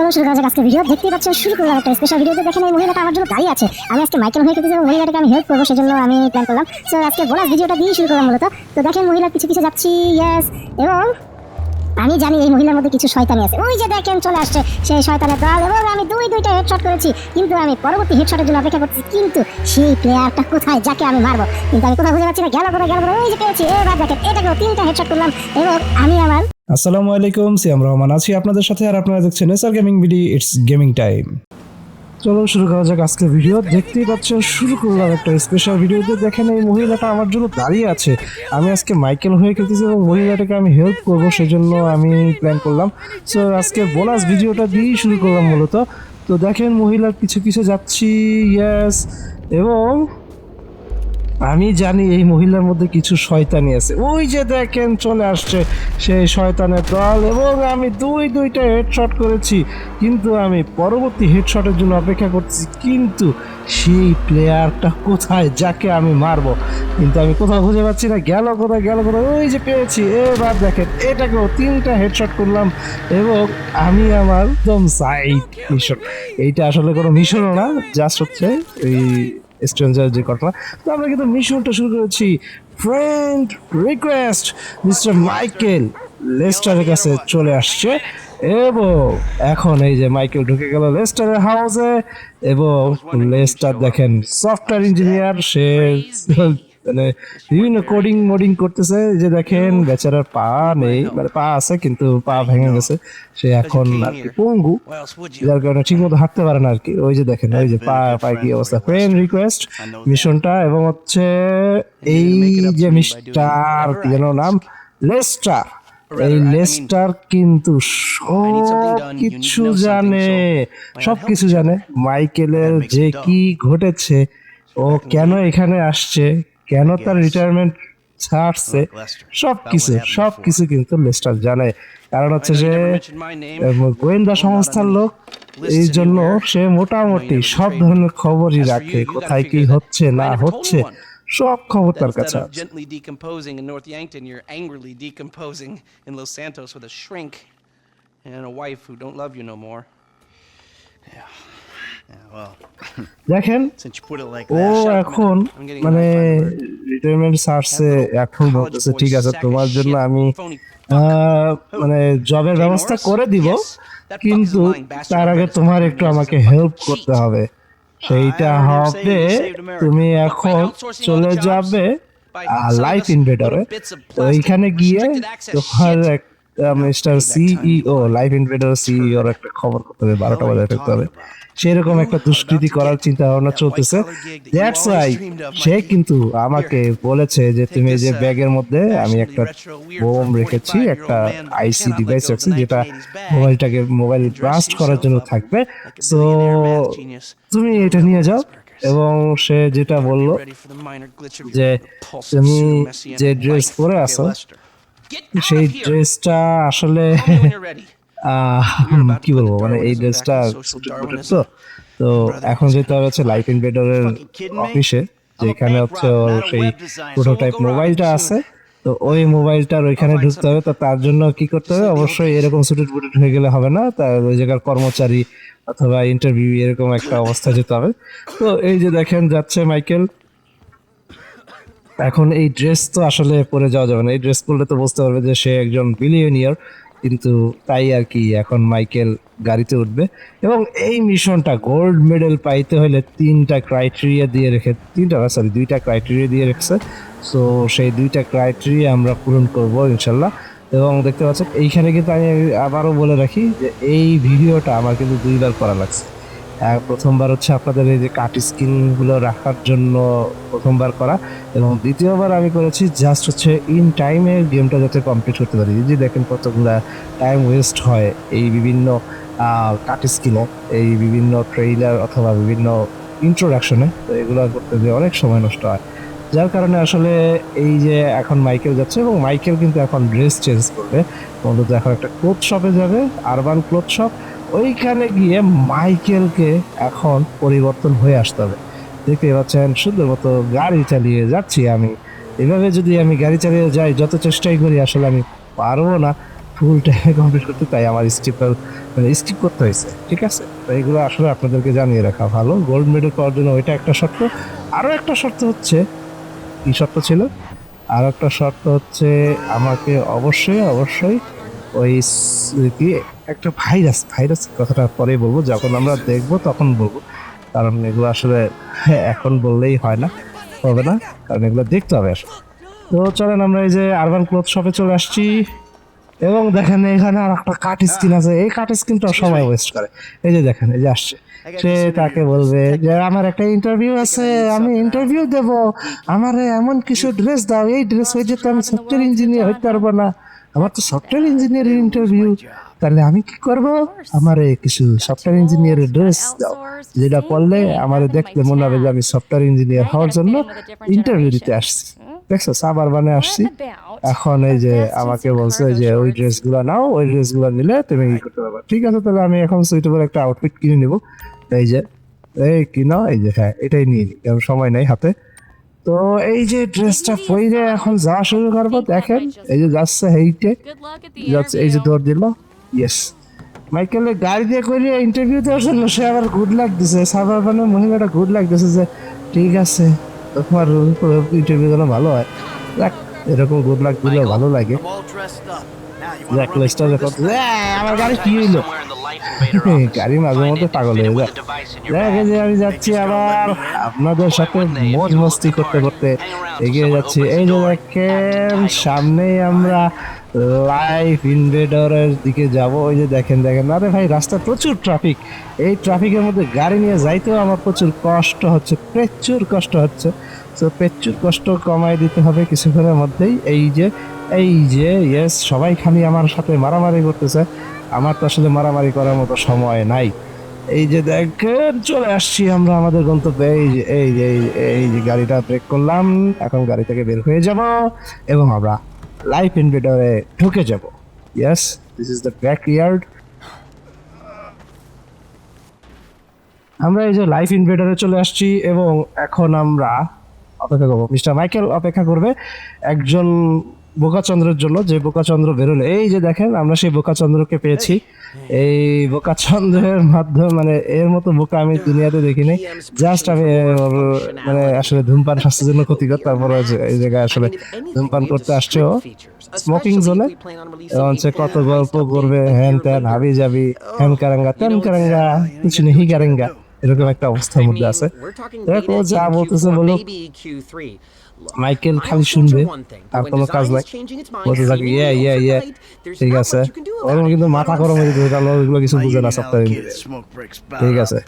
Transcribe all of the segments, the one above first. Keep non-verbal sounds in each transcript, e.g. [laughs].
চলো শুরু করা যাক আজকে ভিডিও দেখতে পাচ্ছেন শুরু করলাম একটা স্পেশাল ভিডিওতে দেখেন এই মহিলাটা আমার জন্য দাঁড়িয়ে আছে। আমি আজকে মাইকেল হয়ে খেতে মহিলাটাকে আমি হেল্প করব, সেজন্য আমি প্ল্যান করলাম। সো আজকে বোনাস ভিডিওটা দিয়ে শুরু করলাম মূলত। তো দেখেন মহিলার পিছু পিছু যাচ্ছি ইয়েস এবং আমি জানি এই মহিলার মধ্যে কিছু শয়তানি আছে। ওই যে দেখেন, চলে আসছে সেই শয়তানের দল এবং আমি দুই, দুইটা হেডশট করেছি। কিন্তু আমি পরবর্তী হেডশটের জন্য অপেক্ষা করছি কিন্তু সেই প্লেয়ারটা কোথায়, যাকে আমি মারবো? কিন্তু আমি কোথাও বুঝে পাচ্ছি না। গেল কোথায় গেল কোথায়? ওই যে পেয়েছি। এবার দেখেন, এটাকেও তিনটা হেডশট করলাম এবং আমি আমার আসসালামু আলাইকুম, সিয়াম রহমান আছি আপনাদের সাথে আর আপনারা দেখছেন এসআর গেমিং ভিডি ইটস গেমিং টাইম। চলো শুরু করা যাক আজকে ভিডিও। দেখতেই পাচ্ছেন, শুরু করলাম একটা স্পেশাল ভিডিওতে দেখেন এই মহিলাটা আমার জন্য দাঁড়িয়ে আছে। আমি আজকে মাইকেল হয়ে খেলতেছি এবং মহিলাটাকে আমি হেল্প করব, সেজন্য আমি প্ল্যান করলাম। সো আজকে বোনাস ভিডিওটা দিয়েই শুরু করলাম মূলত। তো দেখেন মহিলার কিছু কিছু যাচ্ছি ইয়েস এবং আমি জানি এই মহিলার মধ্যে কিছু শয়তানি আছে। ওই যে দেখেন চলে আসছে সেই শয়তানের দল এবং আমি দুই দুইটা হেডশট করেছি। কিন্তু আমি পরবর্তী হেডশটের জন্য অপেক্ষা করছি কিন্তু সেই প্লেয়ারটা কোথায়, যাকে আমি মারবো? কিন্তু আমি কোথাও খুঁজে পাচ্ছি না, গেল কোথায় গেল কোথায়, ওই যে পেয়েছি। এবার দেখেন, এটাকেও তিনটা হেডশট করলাম এবং আমি আমার একদম সাইড মিশন এইটা আসলে কোনো মিশনও না জাস্ট হচ্ছে এই স্ট্রেঞ্জার যে ঘটনা। তো আমরা কিন্তু মিশনটা শুরু করেছি। ফ্রেন্ড রিকোয়েস্ট মিস্টার মাইকেল লেস্টারের কাছে চলে আসছে এবং এখন এই যে মাইকেল ঢুকে গেল লেস্টারের হাউসে এবং লেস্টার দেখেন সফটওয়্যার ইঞ্জিনিয়ার সে মানে বিভিন্ন কোডিং মোডিং করতেছে যে দেখেন বেচারার পা নেই মানে পা আছে কিন্তু পা ভেঙে গেছে। সে এখন আর কি পঙ্গু? যার কারণে ঠিক মতো হাঁটতে পারে না আর কি। ওই যে দেখেন, ওই যে পা, পায়ে কি অবস্থা। ফ্রেন্ড রিকোয়েস্ট মিশনটা এবং হচ্ছে এই যে মিস্টার, কি যেন নাম? লেস্টার এই লেস্টার কিন্তু কিছু জানে সব কিছু জানে। মাইকেলের যে কি ঘটেছে, ও কেন এখানে আসছে কেন তার রিটায়ারমেন্ট ছাড়ছে সব কিছু সব কিছু কিন্তু লেস্টার জানে কারণ হচ্ছে যে গোয়েন্দা সংস্থার লোক এই জন্য সে মোটামুটি সব ধরনের খবরই রাখে কোথায় কি হচ্ছে না হচ্ছে সব খবর তার কাছে আছে and a wife who don't love you no more. Yeah, দেখেন? ওর এখন মানে এখন হচ্ছে ঠিক আছে তোমার জন্য আমি মানে জবের ব্যবস্থা করে দিব কিন্তু তার আগে তোমার একটু আমাকে হেল্প করতে হবে। সেইটা হবে তুমি এখন চলে যাবে লাইফ ইনভেটরে তো এইখানে গিয়ে তোমার এক মিস্টার সিইও লাইফ ইনভেডর সিইওর একটা খবর করতে হবে বারোটা বাজায় থাকতে হবে। সেরকম একটা দুষ্কৃতি করার চিন্তা ভাবনা চলতেছে। দ্যাটস ওয়াই সে কিন্তু আমাকে বলেছে যে তুমি এই যে ব্যাগের মধ্যে আমি একটা বোম রেখেছি একটা আইসি ডিভাইস রাখছি যেটা মোবাইলটাকে মোবাইল ব্লাস্ট করার জন্য থাকবে। সো তুমি এটা নিয়ে যাও এবং সে যেটা বলল যে তুমি যে ড্রেস পরে আছো সেই ড্রেসটা আসলে [laughs] কি বলব? মানে এই ড্রেসটা তো তো এখন যেতে হবে হচ্ছে লাইফ ইনভেডরের অফিসে যেখানে হচ্ছে ওর সেই প্রোটোটাইপ মোবাইলটা আছে। তো ওই মোবাইলটার ওইখানে ঢুকতে হবে তো তার জন্য কি করতে হবে? অবশ্যই এরকম সুটেড বুটেড হয়ে গেলে হবে না। তার ওই জায়গার কর্মচারী অথবা ইন্টারভিউ এরকম একটা অবস্থা যেতে হবে। তো এই যে দেখেন যাচ্ছে মাইকেল এখন এই ড্রেস তো আসলে পরে যাওয়া যাবে না। এই ড্রেস পরলে তো বুঝতে পারবে যে সে একজন বিলিয়নিয়ার কিন্তু তাই আর কি এখন মাইকেল গাড়িতে উঠবে। এবং এই মিশনটা গোল্ড মেডেল পাইতে হলে তিনটা ক্রাইটেরিয়া দিয়ে রেখে, তিনটা সরি দুইটা ক্রাইটেরিয়া দিয়ে রেখেছে। সো সেই দুইটা ক্রাইটেরিয়া আমরা পূরণ করব ইনশাল্লাহ এবং দেখতে পাচ্ছেন, এইখানে কিন্তু আমি আবারও বলে রাখি যে এই ভিডিওটা আমার কিন্তু দুইবার করা লাগছে। প্রথমবার হচ্ছে আপনাদের এই যে কাট স্ক্রিনগুলো রাখার জন্য প্রথমবার করা এবং দ্বিতীয়বার আমি করেছি জাস্ট হচ্ছে ইন টাইমে গেমটা যাতে কমপ্লিট করতে পারি। যে দেখেন কতগুলা টাইম ওয়েস্ট হয় এই বিভিন্ন কাট স্কিনে এই বিভিন্ন ট্রেইলার অথবা বিভিন্ন ইন্ট্রোডাকশনে তো এগুলো করতে গিয়ে অনেক সময় নষ্ট হয়। যার কারণে আসলে এই যে এখন মাইকেল যাচ্ছে এবং মাইকেল কিন্তু এখন ড্রেস চেঞ্জ করবে। অন্তত এখন একটা ক্লোথ শপে যাবে আরবান ক্লোথ শপ ওইখানে গিয়ে মাইকেলকে এখন পরিবর্তন হয়ে আসতে হবে। দেখতে পাচ্ছেন, সুন্দর মতো গাড়ি চালিয়ে যাচ্ছি আমি। এভাবে যদি আমি গাড়ি চালিয়ে যাই, যত চেষ্টাই করি, আসলে আমি পারব না। ফুল টাইমে কমপ্লিট করতে, তাই আমার স্কিপ মানে স্কিপ করতে হয়েছে, ঠিক আছে? তো এগুলো আসলে আপনাদেরকে জানিয়ে রাখা ভালো। গোল্ড মেডেল পাওয়ার জন্য ওইটা একটা শর্ত। আরও একটা শর্ত হচ্ছে, কী শর্ত ছিল? আর একটা শর্ত হচ্ছে, আমাকে অবশ্যই অবশ্যই ওই কি একটা ভাইরাস ভাইরাস কথাটা পরে বলব যখন আমরা দেখব তখন বলব। কারণ এগুলো আসলে হ্যাঁ, এখন বললেই হয় না হবে না কারণ এগুলো দেখতে হবে আসলে। তো চলেন আমরা এই যে আরবান ক্লথ শপে চলে আসছি। এবং দেখেন এখানে আর একটা কাঠ স্ক্রিন আছে। এই কাঠ স্ক্রিনটা সময় ওয়েস্ট করে। এই যে দেখেন এই যে আসছে। সে তাকে বলবে যে আমার একটা ইন্টারভিউ আছে আমি ইন্টারভিউ দেব। আমার এমন কিছু ড্রেস দাও। এই ড্রেস হয়ে যেতে আমি সফটওয়্যার ইঞ্জিনিয়ার হইতে পারব না। আমার তো সফটওয়্যার ইঞ্জিনিয়ারের ইন্টারভিউ তাহলে আমি কি করব? আমার কিছু সফটওয়্যার ইঞ্জিনিয়ারের ড্রেস দাও, যেটা পড়লে আমার দেখলে মনে হবে যে আমি সফটওয়্যার ইঞ্জিনিয়ার হওয়ার জন্য ইন্টারভিউ দিতে আসছি। দেখছ সাবার বানে আসছি। এখন এই যে আমাকে বলছে যে ওই ড্রেসগুলো নাও, ওই ড্রেসগুলো নিলে তুমি ই করতে পারবে। ঠিক আছে, তাহলে আমি এখন সুইটেবল একটা আউটফিট কিনে নিব। এই যে, এই কিনো, এই যে হ্যাঁ এটাই নিয়ে নিই সময় নাই হাতে। তো এই যে ড্রেসটা পরে এখন যাওয়া শুরু করব দেখেন এই যে যাচ্ছে হেইটে যাচ্ছে এই যে দৌড় দিল ইয়েস মাইকেলের গাড়ি দিয়ে করে ইন্টারভিউ দেওয়ার জন্য সে আবার গুড লাক দিছে সাবার মানে মহিলাটা গুড লাক দিছে যে ঠিক আছে তোমার ইন্টারভিউ যেন ভালো হয়। দেখ এরকম গুড লাক দিলে ভালো লাগে। দেখ লিস্টটা দেখো আমার গাড়ি কি হইল? [laughs] গাড়ি মাঝে মধ্যে পাগল হয়ে যায়। দেখ যে আমি যাচ্ছি আবার আপনাদের সাথে মজ মস্তি করতে করতে এগিয়ে যাচ্ছি। এই যে দেখেন সামনেই আমরা লাইভ ইনভেডরের দিকে যাব। ওই যে দেখেন দেখেন। আরে ভাই রাস্তা প্রচুর ট্রাফিক এই ট্রাফিকের মধ্যে গাড়ি নিয়ে যাইতেও আমার প্রচুর কষ্ট হচ্ছে প্রচুর কষ্ট হচ্ছে। তো প্রচুর কষ্ট কমাই দিতে হবে কিছুক্ষণের মধ্যেই। এই যে এই যে ইয়েস সবাই খালি আমার সাথে মারামারি করতেছে। আমার তো আসলে মারামারি করার মতো সময় নাই। এই যে দেখেন, চলে আসছি আমরা আমাদের গন্তব্যে। এই যে এই যে, এই যে- গাড়িটা ব্রেক করলাম, এখন গাড়ি থেকে বের হয়ে যাব এবং আমরা লাইফ ইনভেডরে ঢুকে যাব। Yes this is the backyard আমরা এই যে লাইফ ইনভেডরে চলে আসছি এবং এখন আমরা অপেক্ষা করব। মিস্টার মাইকেল অপেক্ষা করবে। একজন বোকাচন্দ্রের জন্য যে বোকাচন্দ্র বেরোলে। এই যে দেখেন আমরা সেই বোকাচন্দ্রকে পেয়েছি। এই বোকাচন্দ্রের মাধ্যমে মানে এর মতো বোকা আমি দুনিয়াতে দেখিনি। জাস্ট আমি মানে আসলে ধূমপান স্বাস্থ্যের জন্য ক্ষতিকর। তারপরে এই জায়গায় আসলে ধূমপান করতে আসছে ও। স্মোকিং জোনে হচ্ছে কত গল্প করবে হ্যান ত্যান হাবি যাবি হ্যান কারাঙ্গা ত্যান কারাঙ্গা কিছু নেই কারাঙ্গা এরকম একটা অবস্থার মধ্যে আছে। দেখো যা বলতেছে বলো মাইকেল খালি শুনবে। আর কোনো কাজ নাই বলতে থাকবে ইয়ে ইয়ে ইয়ে ঠিক আছে। ওর কিন্তু মাথা গরম হয়ে যেতে ওগুলো কিছু বুঝে না সপ্তাহে। ঠিক আছে।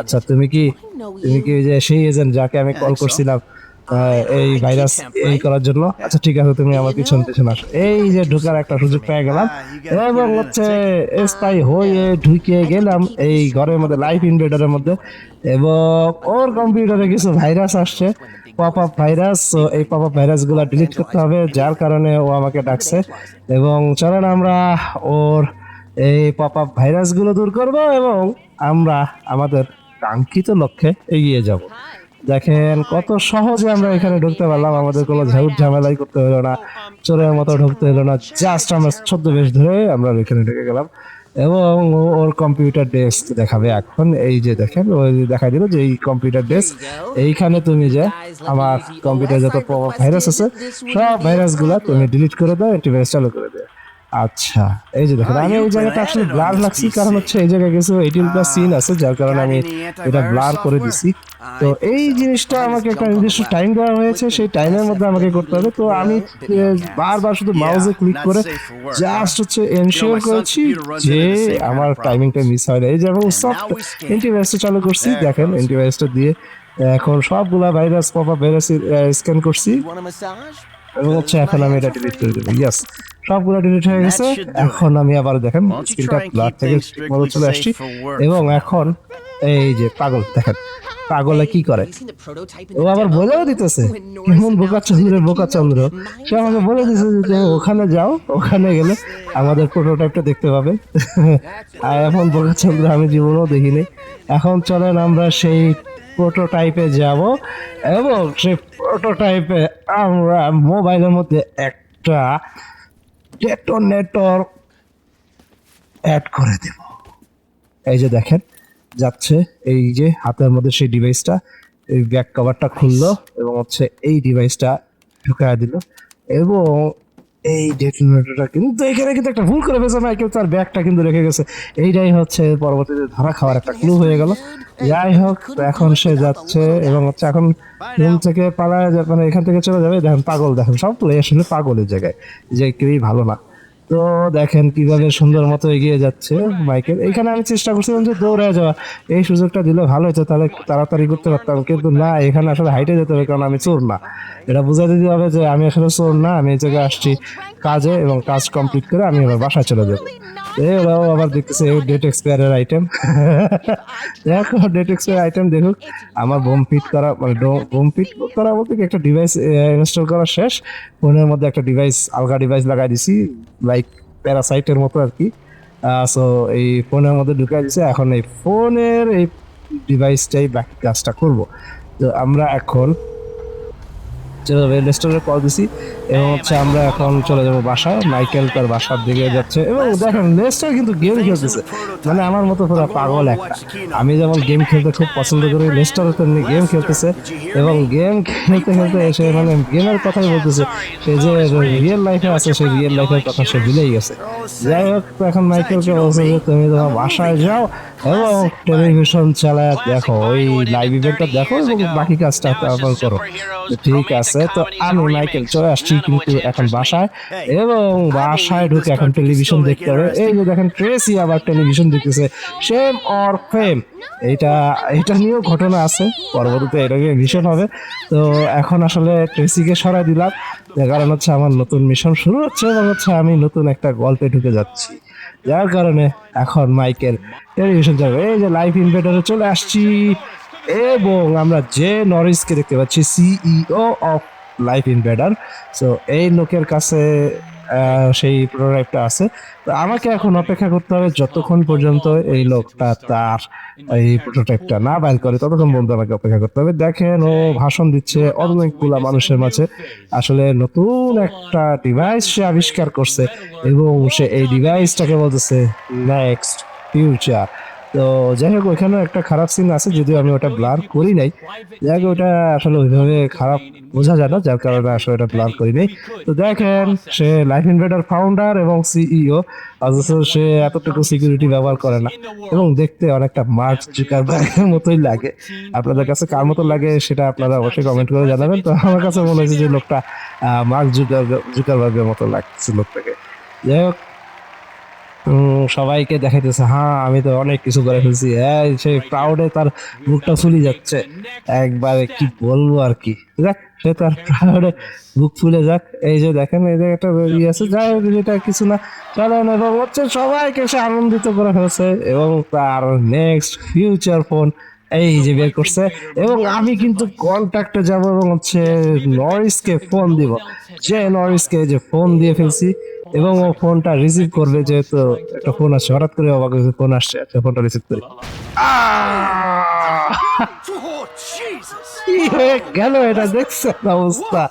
আচ্ছা তুমি কি তুমি কি যে সেই এজেন্ট যাকে আমি কল করছিলাম এই ভাইরাস এই করার জন্য? আচ্ছা ঠিক আছে তুমি আমার পিছন পিছন আসো। এই যে ঢোকার একটা সুযোগ পেয়ে গেলাম। এবং হচ্ছে স্থায়ী হয়ে ঢুকে গেলাম এই ঘরের মধ্যে লাইফ ইনভেডারের মধ্যে। এবং ওর কম্পিউটারে কিছু ভাইরাস আসছে। পপ আপ ভাইরাস তো এই পপ আপ ভাইরাসগুলা ডিলিট করতে হবে, যার কারণে ও আমাকে ডাকছে। এবং চলেন আমরা ওর এই পপ আপ ভাইরাসগুলো দূর করব এবং আমরা আমাদের কাঙ্ক্ষিত লক্ষ্যে এগিয়ে যাব। দেখেন কত সহজে আমরা এখানে ঢুকতে পারলাম, আমাদের কোনো ঝাউট ঝামেলাই করতে হলো না, চোরের মতো ঢুকতে হলো না জাস্ট আমরা ছদ্মবেশ ধরে আমরা এখানে ঢুকে গেলাম। এবং ওর কম্পিউটার ডেস্ক দেখাবে। এখন এই যে দেখেন, ওই দেখা দিল যে এই কম্পিউটার ডেস্ক এইখানে তুমি যে আমার কম্পিউটার যত ভাইরাস আছে, সব ভাইরাসগুলো তুমি ডিলিট করে দাও অ্যান্টিভাইরাস চালু করে দাও। আচ্ছা এই যে দেখেন আমি এই জায়গাটা আসলে ব্লার লাগছি কারণ হচ্ছে এই জায়গায় কিছু এইটিন প্লাস সিন আছে যার কারণে আমি এটা ব্লার করে দিছি। তো এই জিনিসটা আমাকে একটা নির্দিষ্ট টাইম দেওয়া হয়েছে সেই টাইমের মধ্যে আমাকে করতে হবে। তো আমি বারবার শুধু মাউসে ক্লিক করে জাস্ট হচ্ছে এনশিওর করেছি যে আমার টাইমিংটা মিস হয় না। এই যে আমি সফট অ্যান্টিভাইরাসটা চালু করছি দেখেন অ্যান্টিভাইরাসটা দিয়ে এখন সবগুলা ভাইরাস পপা ভাইরাস স্ক্যান করছি। এবং হচ্ছে এখন আমি এটা ডিলিট করে দেবো। ইয়াস সবগুলো ডিলিট হয়ে গেছে। এখন আমি আবার দেখেন স্ক্রিনটা ব্লার থেকে things চলে আসছি? এবং এখন এই যে পাগল দেখেন পাগলে কি করে? ও আবার বলেও দিতেছে কেমন বোকা চন্দ্র বোকা চন্দ্র। সে আমাকে বলে দিতেছে যে ওখানে যাও ওখানে গেলে আমাদের প্রোটোটাইপটা দেখতে পাবে। [laughs] আর এখন বোকা চন্দ্র আমি জীবনেও দেখিনি। এখন চলেন আমরা সেই প্রোটোটাইপে যাব এবং সেই প্রোটোটাইপে আমরা মোবাইলের মধ্যে একটা নেটওয়ার্ক অ্যাড করে দেব। এই যে দেখেন যাচ্ছে এই যে হাতের মধ্যে সেই ডিভাইসটা এই ব্যাক কভারটা খুললো এবং হচ্ছে এই ডিভাইসটা ঢুকায় দিল এবং এই ডেটোনেটরটা কিন্তু এখানে কিন্তু একটা ভুল করে ফেলছে মাইকেল তার ব্যাগটা কিন্তু রেখে গেছে। এইটাই হচ্ছে পরবর্তীতে ধরা খাওয়ার একটা ক্লু হয়ে গেল। যাই হোক, এখন সে যাচ্ছে এবং হচ্ছে এখন রুম থেকে পালায় মানে এখান থেকে চলে যাবে। দেখেন পাগল, দেখেন সব তো আসলে পাগলের জায়গায়। যে কেউই ভালো না। তো দেখেন কীভাবে সুন্দর মতো এগিয়ে যাচ্ছে মাইকেল। এখানে আমি চেষ্টা করছিলাম যে দৌড়ে যাওয়া। এই সুযোগটা দিলে ভালো হতো তাহলে তাড়াতাড়ি করতে পারতাম। কিন্তু না, এখানে আসলে হাইটে যেতে হবে, কারণ আমি চোর না। এটা বুঝা দিতে হবে যে আমি আসলে চোর না, আমি এই জায়গায় আসছি কাজে এবং কাজ কমপ্লিট করে আমি এবার বাসায় চলে যাব। এ ওরাও আবার দেখতেছে ডেট এক্সপায়ারের আইটেম দেখো ডেট এক্সপায়ার আইটেম দেখুক। আমার বোম ফিট করা মানে বোম ফিট করা বলতে কি একটা ডিভাইস ইনস্টল করা শেষ। ফোনের মধ্যে একটা ডিভাইস আলগা ডিভাইস লাগাই দিছি লাইক প্যারাসাইটের মতো আর কি সো এই ফোনের মধ্যে ঢুকাই দিছে। এখন এই ফোনের এই ডিভাইসটাই বাকি কাজটা করব। তো আমরা এখন রেস্টুরেন্টে কল দিছি এবং হচ্ছে আমরা এখন চলে যাব বাসায়। মাইকেল তার বাসার দিকে যাচ্ছে। এবং দেখেন লেস্টার কিন্তু গেম খেলতেছে। মানে আমার মতো পুরো পাগল একটা। আমি যেমন গেম খেলতে খুব পছন্দ করি লেস্টার তেমনি গেম খেলতেছে। এবং গেম খেলতে খেলতে এসে মানে গেমের কথাই বলতেছে সে যে রিয়েল লাইফে আছে সেই রিয়েল লাইফের কথা সে ভুলেই গেছে। যাই হোক তো এখন মাইকেলকে বলছে যে তুমি তোমার বাসায় যাও। এবং টেলিভিশন চালায়, দেখো, ওই লাইভ ইভেন্টটা দেখো এবং বাকি কাজটা তারপর করো। ঠিক আছে, তো আমি মাইকেল চলে আসছি কিন্তু এখন বাসায় এবং বাসায় ঢুকে এখন টেলিভিশন দেখতে হবে। এই যে দেখেন ট্রেসি আবার টেলিভিশন দেখতেছে সেম অর ফেম এটা এটা নিয়েও ঘটনা আছে, পরবর্তীতে এটা নিয়ে মিশন হবে। তো এখন আসলে ট্রেসিকে সরাই দিলাম কারণ হচ্ছে আমার নতুন মিশন শুরু হচ্ছে এবং হচ্ছে আমি নতুন একটা গল্পে ঢুকে যাচ্ছি। যার কারণে এখন মাইকেল টেলিভিশন যাবে এই যে লাইফ ইনভেটারে চলে আসছি। এবং আমরা যে নরিসকে দেখতে পাচ্ছি CEO of life invader so এই লোকের কাছে সেই প্রোডাক্টটা আছে। তো আমাকে এখন অপেক্ষা করতে হবে যতক্ষণ পর্যন্ত এই লোকটা তার এই প্রোটোটাইপটা না বাইর করে, ততক্ষণ পর্যন্ত আমাকে অপেক্ষা করতে হবে। দেখেন, ও ভাষণ দিচ্ছে অনেকগুলা মানুষের মাঝে। আসলে নতুন একটা ডিভাইস সে আবিষ্কার করছে এবং সে এই ডিভাইসটাকে বলতেছে নেক্সট ফিউচার তো যাই হোক, ওইখানেও একটা খারাপ সিন আছে, যদিও আমি ওটা ব্লার করি নাই। যাই হোক, ওটা আসলে ওইভাবে খারাপ বোঝা যায় না, যার কারণে আসলে ওটা ব্লার করি নাই। তো দেখেন, সে লাইফ ইনভেডার ফাউন্ডার এবং সিইও অথচ সে এতটুকু সিকিউরিটি ব্যবহার করে না। এবং দেখতে অনেকটা মার্ক জুকারবার্গের মতোই লাগে। আপনাদের কাছে কার মতো লাগে সেটা আপনারা অবশ্যই কমেন্ট করে জানাবেন। তো আমার কাছে মনে হয়েছে যে লোকটা মার্ক জুকার জুকারবার্গের মতো লাগছে লোকটাকে। যাই হোক সবাইকে দেখাইতেছে হ্যাঁ আমি তো অনেক কিছু করে ফেলছি। হ্যাঁ সেই প্রাউডে তার বুকটা ফুলি যাচ্ছে। একবারে কি বলব আর কি। দেখ সে তার প্রাউডে বুক ফুলে যাক। এই যে দেখেন, এই যে একটা ইয়ে আছে, যাই হোক যেটা কিছু না। চলেন এবং হচ্ছে সবাইকে সে আনন্দিত করে ফেলছে এবং তার নেক্সট ফিউচার ফোন এই যে বের করছে এবং আমি কিন্তু কন্ট্যাক্টে যাব এবং হচ্ছে নরিসকে ফোন দিব। যে নরিসকে যে ফোন দিয়ে ফেলছি। এবং ও ফোনটা রিসিভ করবে যেহেতু একটা ফোন আসছে, হঠাৎ করে অবাক ফোন আসছে আচ্ছা ফোনটা রিসিভ করি! কি হয়ে গেল এটা দেখছেন অবস্থা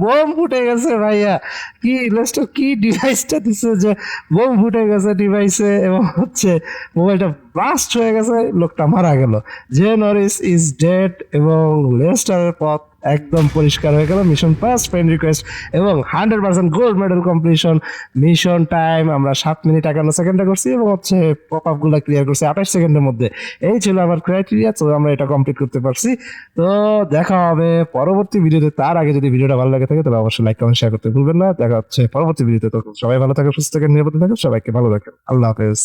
বোম ফুটে গেছে ভাইয়া কি লেস্টার কি ডিভাইসটা দিছে যে বোম ফুটে গেছে ডিভাইসে এবং হচ্ছে মোবাইলটা ব্লাস্ট হয়ে গেছে, লোকটা মারা গেল। যে নরিস ইজ ডেড এবং লেস্টারের পথ একদম পরিষ্কার হয়ে গেল। মিশন পাস ফ্রেন্ড রিকোয়েস্ট এবং hundred percent gold medal completion mission time আমরা সাত মিনিট একান্ন সেকেন্ডে করছি এবং হচ্ছে পপ আপগুলো ক্লিয়ার করছি আঠাশ সেকেন্ডের মধ্যে। এই ছিল আমার ক্রাইটেরিয়া তো আমরা এটা কমপ্লিট করতে পারছি। তো দেখা হবে পরবর্তী ভিডিওতে। তার আগে যদি ভিডিওটা ভালো লাগে থাকে, তাহলে অবশ্যই লাইক কমেন্ট শেয়ার করতে ভুলবেন না। দেখা হচ্ছে পরবর্তী ভিডিওতে। তো সবাই ভালো থাকে সুস্থ থাকেন, নিরাপদে থাকেন, সবাইকে ভালো থাকেন আল্লাহ হাফেজ।